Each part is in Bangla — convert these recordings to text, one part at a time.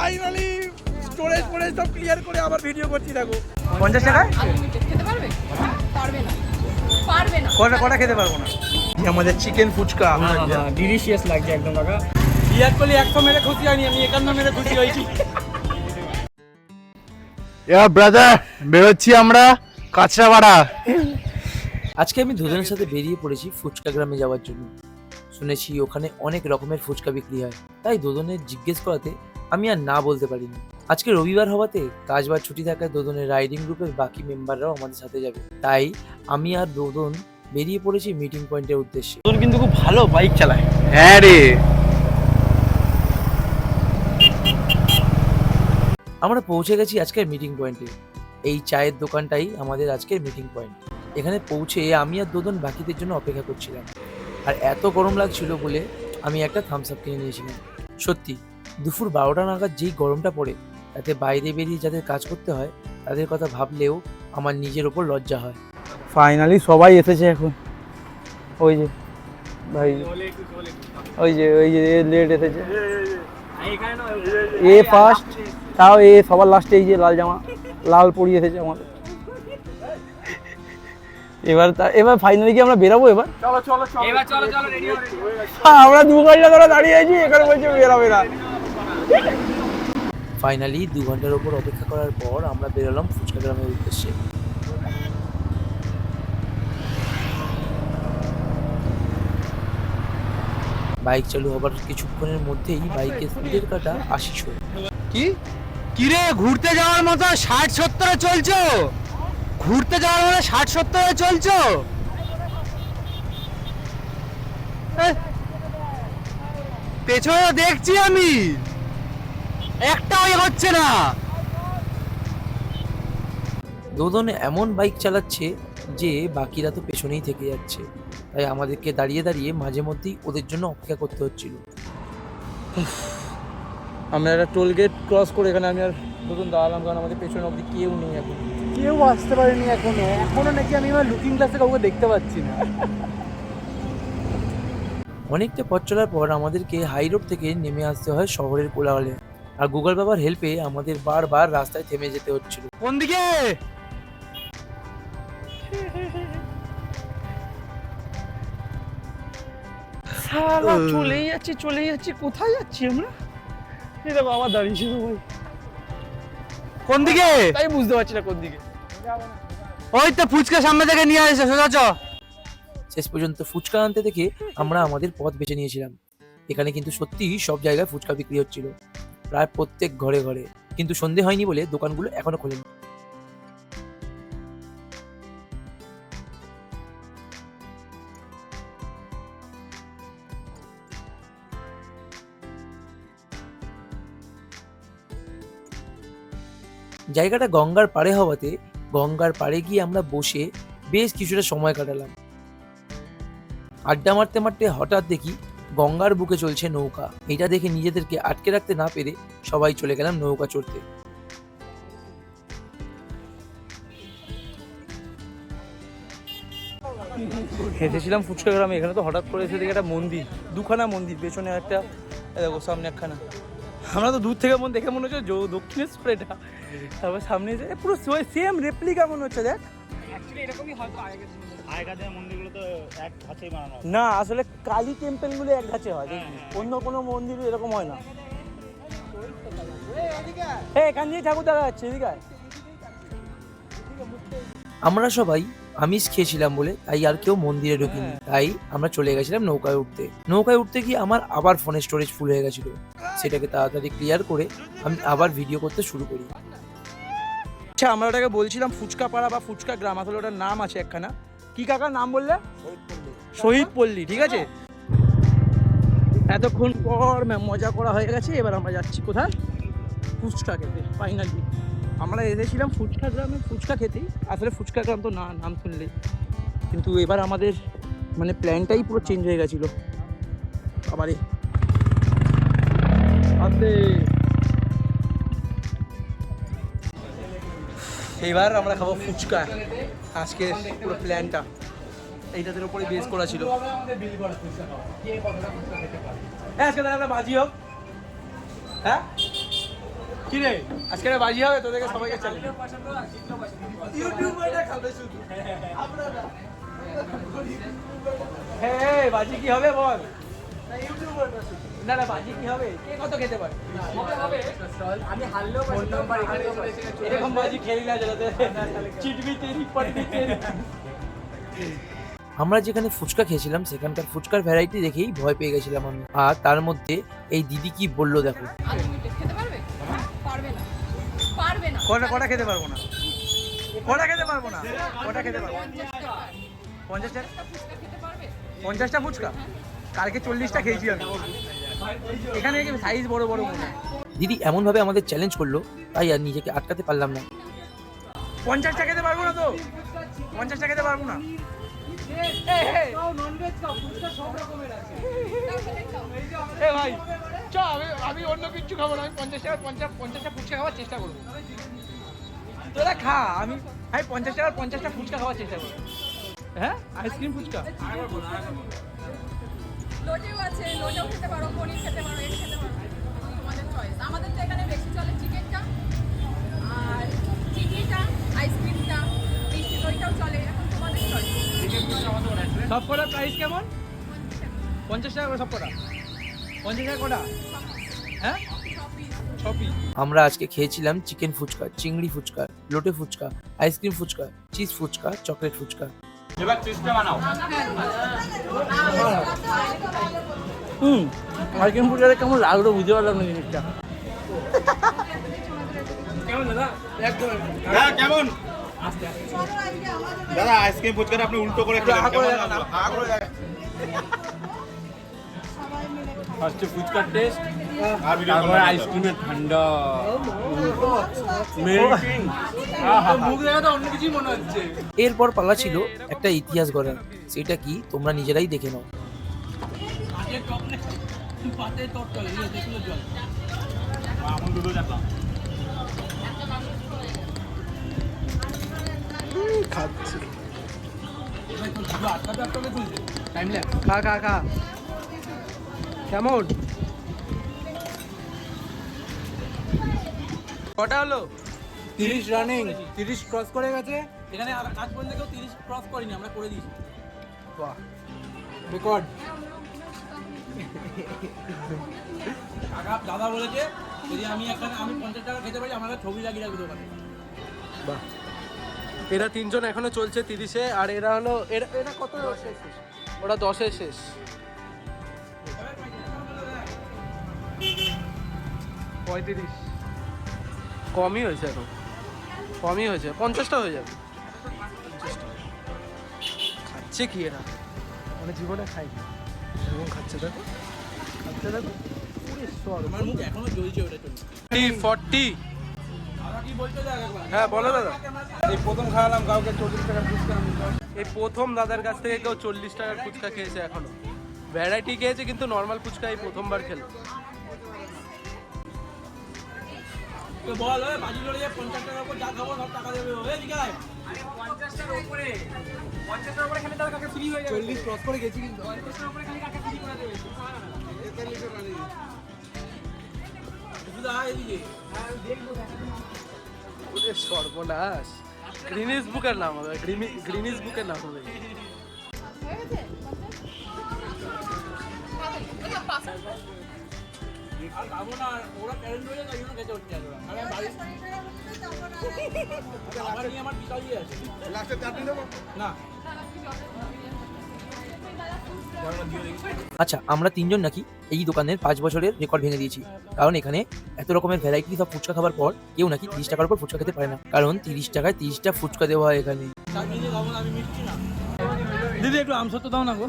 ফাইনালি স্টোরেজ ফোরেজ সব ক্লিয়ার করে আবার ভিডিও করছি দেখো। পঞ্চাশ আনলিমিটেড খেতে পারবে? পারবে না। পারবে না। কটা কটা খেতে পারব না? এই আমাদের চিকেন ফুচকা। ডিলিশিয়াস লাগছে একদম কাকা। বিরাট কোহলি একশো মেরে খুশি হয়নি আমি একান্ন মেরে খুশি হয়েছি। এবার ব্রাদার বেরোচ্ছি আমরা কাঁচরাপাড়া। আজকে আমি দুজনের সাথে বেরিয়ে পড়েছি ফুচকা গ্রামে যাওয়ার জন্য। শুনেছি ওখানে অনেক রকমের ফুচকা বিক্রি হয়। তাই দোদনের জিজ্ঞেস করাতে আমি আর না বলতে পারিনি। আজকে রবিবার হওয়াতে কাজ বা ছুটি থাকায় দোদনের রাইডিং গ্রুপের বাকি মেম্বাররাও আমাদের সাথে যাবে। তাই আমি আর দোদন বেরিয়ে পড়েছি মিটিং পয়েন্টের উদ্দেশ্যে। তোর কিন্তু খুব ভালো বাইক চালায়। হ্যাঁ রে। আমরা পৌঁছে গেছি আজকের মিটিং পয়েন্টে এই চায়ের দোকানটাই আমাদের আজকের মিটিং পয়েন্ট এখানে পৌঁছে আমি আর দোদন বাকিদের জন্য অপেক্ষা করছিলাম। আর এত গরম লাগছিল বলে আমি একটা থামস আপ কিনে নিয়েছিলাম। সত্যি দুপুর বারোটা নাগাদ যেই গরমটা পড়ে তাতে বাইরে বেরিয়ে যাদের কাজ করতে হয় তাদের কথা ভাবলেও আমার নিজের ওপর লজ্জা হয়। ফাইনালি সবাই এসেছে এখন। ওই যে ভাই ওই যে ওই যে লেট এসেছে। এ ফার্স্ট তাও এ সবার লাস্টে এই যে লাল জামা লাল পরি এসেছে আমাদের। এবার তা এবার ফাইনালি কি আমরা বেরাবো এবার? এবার চলো চলো রেডি হ্যাঁ, আমরা দু ঘণ্টা ধরে দাঁড়িয়ে আছি এখানে বলছে বেরাবে না। ফাইনালি দু ঘণ্টার ওপর অপেক্ষা করার পর আমরা বেরোলাম ফুচকা গ্রামের উদ্দেশ্যে। বাইক চালু হবার কিছুক্ষণের মধ্যেই বাইকের স্পিডের কাটা আশি কি? কিরে, ঘুরতে যাওয়ার মতো ষাট সত্তরে চলছো? ঘুরতে যাওয়ার মতো ষাট সত্তরে চলছো? পেছনে দেখছি আমি। একটাও হচ্ছে না। দোদন এমন বাইক চালাচ্ছে যে বাকিরা তো পেছনেই থেকে যাচ্ছে। তাই আমাদেরকে দাঁড়িয়ে দাঁড়িয়ে মাঝে মধ্যেই ওদের জন্য অপেক্ষা করতে হচ্ছিল। আমরা একটা টোল গেট ক্রস করে এখানে আমি আর নতুন দাঁড়ালাম কারণ আমাদের পেছনে অবধি কেউ নেই এখন। কেউ আসতে পারেনি এখনও। এখনও নাকি আমি আমার লুকিং গ্লাসে কাউকে দেখতে পাচ্ছি না। অনেকটা পথ চলার পর আমাদেরকে হাই রোড থেকে নেমে আসতে হয় শহরের কোলাহলে। আর গুগল বাবার হেল্পে আমাদের বারবার রাস্তায় থেমে যেতে হচ্ছিল। কোন দিকে? সারা চলেই যাচ্ছি চলেই যাচ্ছি। কোথায় যাচ্ছি আমরা? এই দেখো আবার দাঁড়িয়েছি তো ভাই। কোন দিকে? তাই বুঝতে পারছি না কোন দিকে। ওই তো ফুচকা সামনে থেকে নিয়ে আসে সোজা চ শেষ পর্যন্ত ফুচকা আনতে থেকে আমরা আমাদের পথ বেছে নিয়েছিলাম। এখানে কিন্তু সত্যিই সব জায়গায় ফুচকা বিক্রি হচ্ছিল। প্রায় প্রত্যেক ঘরে ঘরে। কিন্তু সন্ধে হয়নি বলে দোকানগুলো এখনও খোলেনি। জায়গাটা গঙ্গার পাড়ে হওয়াতে গঙ্গার পাড়ে গিয়ে আমরা বসে বেশ কিছুটা সময় কাটালাম। আড্ডা মারতে মারতে হঠাৎ দেখি গঙ্গার বুকে চলছে নৌকা। এটা দেখে নিজেদেরকে আটকে রাখতে না পেরে সবাই চলে গেলাম নৌকা চড়তে। হেঁটেছিলাম ফুচকা গ্রামে, এখানে তো হঠাৎ করে এসে দেখি একটা মন্দির, দুখানা মন্দির, পেছনে একটা দেখো সামনে একখানা। আমরা তো দূর থেকে মন দেখে মনে হচ্ছে দক্ষিণেশ্বর এটা। তারপর সামনে পুরো সেম রেপ্লিকা মনে হচ্ছে, দেখ। হয়। না আসলে কালী টেম্পলগুলো এক ধাঁচে হয় অন্য কোনো মন্দির এরকম হয় না। এখান দিয়ে ঠাকুর দেখা যাচ্ছে এদিকে আমরা সবাই আমিষ খেয়েছিলাম বলে তাই আর কেউ মন্দিরে ঢুকিনি। তাই আমরা চলে গেছিলাম নৌকায় উঠতে। নৌকায় উঠতে গিয়ে আমার আবার ফোনের স্টোরেজ ফুল হয়ে গেছিল। সেটাকে তাড়াতাড়ি ক্লিয়ার করে আমি আবার ভিডিও করতে শুরু করি। আচ্ছা আমরা ওটাকে বলছিলাম ফুচকা পাড়া বা ফুচকা গ্রাম, আসলে ওটার নাম আছে একখানা। কি কাকার নাম বললে? শহীদ পল্লী, ঠিক আছে? এতক্ষণ পর মজা করা হয়ে গেছে, এবার আমরা যাচ্ছি কোথায়? ফুচকা খেতে ফাইনালি আমরা এসেছিলাম ফুচকা গ্রামে, ফুচকা খেতেই। আসলে ফুচকা গ্রাম তো না, নাম শুনলে। কিন্তু এবার আমাদের মানে প্ল্যানটাই পুরো চেঞ্জ হয়ে গেছিল। আবারে আতে এবার আমরা খাব ফুচকা। আজকে পুরো প্ল্যানটা এইটাদের উপরে বেস করা ছিল। হ্যাঁ আজকে তাহলে একটা বাজি হোক। হ্যাঁ? কি রে? আজকে বাজি হবে, তোদেরকে সবাইকে চ্যালেঞ্জ ইউটিউবারটা খাবে শুধু। হ্যাঁ বাজি কি হবে বল? না না না বাজি কি হবে? কে কত খেতে পারে? আমি হারলেও এরকম বাজি খেলি না যেটাতে চিটবি তেরি পটবি তেরি। আমরা যেখানে ফুচকা খেয়েছিলাম সেখানকার ফুচকার ভ্যারাইটি দেখেই ভয় পেয়ে গেছিলাম আমি। আর তার মধ্যে এই দিদি কি বলল দেখো। আনলিমিটেড খেতে পারবে? পারবে না। পারবে না। কটা কটা খেতে পারব না? কটা খেতে পারব না? কটা খেতে পারব? পঞ্চাশটা ফুচকা খেতে পারবে? পঞ্চাশটা ফুচকা? কালকে চল্লিশটা খেয়েছি আমি। এখানে সাইজ বড় বড় মনে দিদি এমনভাবে আমাদের চ্যালেঞ্জ করল তাই আর নিজেকে আটকাতে পারলাম না। পঞ্চাশটা খেতে পারব না তো? পঞ্চাশটা খেতে পারব না? ভাই চ আমি আমি অন্য কিছু খাব না আমি পঞ্চাশ টাকা পঞ্চাশ পঞ্চাশটা ফুচকা খাওয়ার চেষ্টা করব। তোরা খা আমি আমি পঞ্চাশ টাকার পঞ্চাশটা ফুচকা খাওয়ার চেষ্টা করব। হ্যাঁ? আইসক্রিম ফুচকা? লোটেও আছে লোটেও খেতে পারো পনির খেতে পারো এগ খেতে পারো। তোমাদের চয়েস আমাদের তো এখানে বেশি চলে চিকেনটা আর চিকেনটা আইসক্রিমটা মিষ্টি দইটাও চলে এখন তোমাদের চয়েস সব কটা প্রাইস কেমন? পঞ্চাশ টাকা। করে সব কটা? পঞ্চাশ টাকা কটা? হ্যাঁ? আমরা আজকে খেয়েছিলাম চিকেন ফুচকা চিংড়ি ফুচকা লোটে fuchka ice cream fuchka cheese fuchka chocolate fuchka. এবার চেষ্টা বানাও। হুম আইসক্রিম কেমন লাগল বুঝতে পারলাম না জিনিসটা। কেমন দাদা? হ্যাঁ কেমন? দাদা আইসক্রিম ফুচকাটা আপনি উল্টো করে। ফার্স্টে ফুচকার টেস্ট তারপরে? আইসক্রিমের ঠান্ডা মনে এরপর পালা ছিল একটা ইতিহাস গড়ার। সেটা কি তোমরা নিজেরাই দেখে নাও। পাতের কটা হলো? তিরিশ রানিং তিরিশ ক্রস করে গেছে। এখানে আর আজ পর্যন্ত কেউ তিরিশ ক্রস করিনি আমরা করে দিয়েছি। বাহ। রেকর্ড কাকা দাদা বলেছে যদি আমি এখানে আমি পঞ্চাশ টাকা খেতে পারি আমার একটা ছবি লাগিয়ে রাখবে দোকানে। বাহ। এরা তিনজন এখনও চলছে তিরিশে আর এরা হলো এরা এরা কত শেষ? ওরা দশে শেষ। পঁয়ত্রিশ। কমই হয়েছে এখন। কমই হয়েছে। পঞ্চাশটা হয়ে যাবে। খাচ্ছে কি এরা? মানে জীবনে খাইনি এবং খাচ্ছে দেখো। খাচ্ছে দেখো। আমার মুখ এখনও জ্বলছে ওটা চলছে ফর্টি দাদা কি বলতে দেখ একবার হ্যাঁ বলো দাদা। এই প্রথম খাওয়ালাম কাউকে চল্লিশ টাকা ফুচকা এই প্রথম দাদার কাছ থেকে কেউ চল্লিশ টাকার ফুচকা খেয়েছে এখনও। ভ্যারাইটি খেয়েছে কিন্তু নর্মাল ফুচকা এই প্রথমবার খেলো বল ওই বাজি লড়ে যায় পঞ্চাশ টাকার উপর যা খাব সব টাকা দেবে। ওই দিকে আয়। চল্লিশ ক্রস করে গেছি কিন্তু। শুধু আয় এদিকে। ওরে সর্বনাশ। গ্রিনিস বুকের নাম হবে গ্রিনিস বুকের নাম হবে হয়ে গেছে? আচ্ছা আর খাব না ওরা প্যারেন্ট হয়ে যায় জন্য খেতে হচ্ছে ওরা। নাহলে বাড়ি খাবার নিয়ে আমার বিশাল ইয়ে আছে না। আচ্ছা আমরা তিনজন নাকি এই দোকানের পাঁচ বছরের রেকর্ড ভেঙে দিয়েছি। কারণ এখানে এত রকমের ভ্যারাইটি সব ফুচকা খাবার পর কেউ নাকি তিরিশ টাকার উপর ফুচকা খেতে পারে না। কারণ তিরিশ টাকায় তিরিশটা ফুচকা দেওয়া হয় এখানে। দিদি একটু আমসত্ব দাও না গো।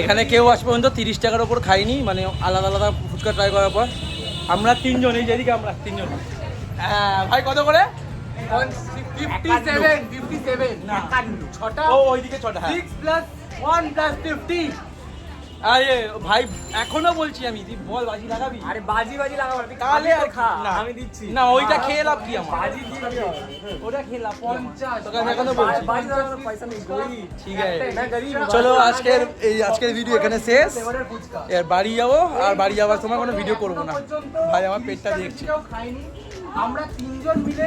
এখানে কেউ আজ পর্যন্ত তিরিশ টাকার ওপর খাইনি মানে আলাদা আলাদা ফুচকা ট্রাই করার পর। আমরা তিনজন এই যেদিকে আমরা তিনজন। হ্যাঁ ভাই কত করে? ছটা। ও ওইদিকে ছটা six plus one plus fifty আরে ভাই এখনও বলছি আমি তুই বল বাজি লাগাবি? আরে বাজি বাজি লাগাবো তুই তাহলে আর খা না। আমি দিচ্ছি। না ওইটা খেয়ে লাভ কি আমার? বাজি দিয়ে ওটা খেয়ে লাভ পঞ্চাশ। তোকে আমি এখনও বলছি। বাজি লাগানোর পয়সা নেই গরিব ঠিক আছে। চলো আজকের এই আজকের ভিডিও এখানে শেষ। এর বাড়ি যাব আর বাড়ি যাওয়ার সময় কোনো ভিডিও করব না। ভাই আমার পেটটা দেখছি। আমরা তিনজন মিলে